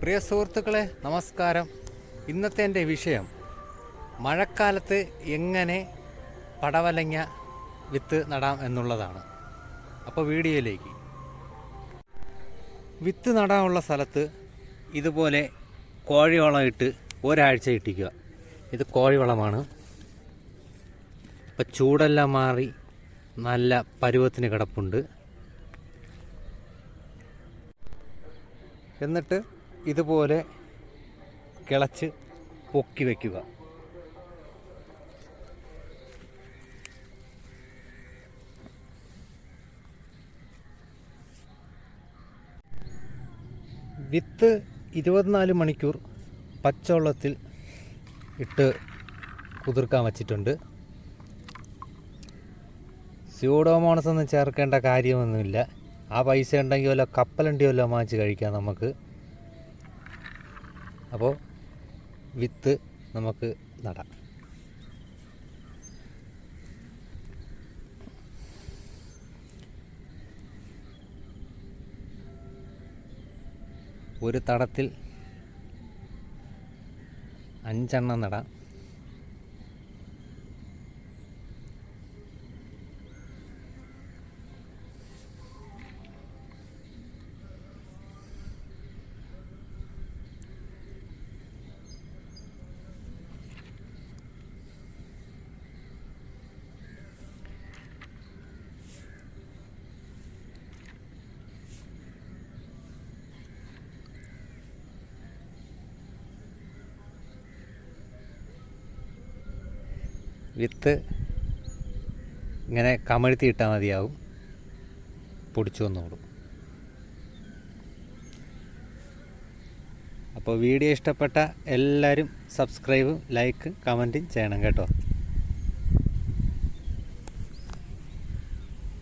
പ്രിയ സുഹൃത്തുക്കളെ നമസ്കാരം. ഇന്നത്തെ എന്റെ വിഷയം മഴക്കാലത്ത് എങ്ങനെ പടവലങ്ങ വിത്ത് നടാം എന്നുള്ളതാണ്. അപ്പോൾ വീഡിയോയിലേക്ക്. വിത്ത് നടാനുള്ള സ്ഥലത്ത് ഇതുപോലെ കോഴിവളം ഇട്ട് ഒരാഴ്ച ഇട്ടിക്കുക. ഇത് കോഴിവളമാണ്. ഇപ്പം ചൂടെല്ലാം മാറി നല്ല പരുവത്തിന് കിടപ്പുണ്ട്. എന്നിട്ട് ഇതുപോലെ കിളച്ച് പൊക്കി വയ്ക്കുക വിത്ത് ഇരുപത്തിനാല് മണിക്കൂർ പച്ചവെള്ളത്തിൽ ഇട്ട് കുതിർക്കാൻ വച്ചിട്ടുണ്ട്. സ്യൂഡോമോണസ് ഒന്നും ചേർക്കേണ്ട കാര്യമൊന്നുമില്ല. ആ പൈസ ഉണ്ടെങ്കിൽ വല്ല കപ്പലണ്ടി വല്ലതും വാങ്ങിച്ച് കഴിക്കാം നമുക്ക്. അപ്പോൾ വിത്ത് നമുക്ക് നടാം. ഒരു തടത്തിൽ അഞ്ചെണ്ണം നടാം. വിത്ത് ഇങ്ങനെ കമഴ്ത്തി ഇട്ടാൽ മതിയാവും. പൊടിച്ചു വന്നോളും അപ്പോൾ വീഡിയോ ഇഷ്ടപ്പെട്ട എല്ലാവരും സബ്സ്ക്രൈബും ലൈക്ക് കമന്റും ചെയ്യണം കേട്ടോ.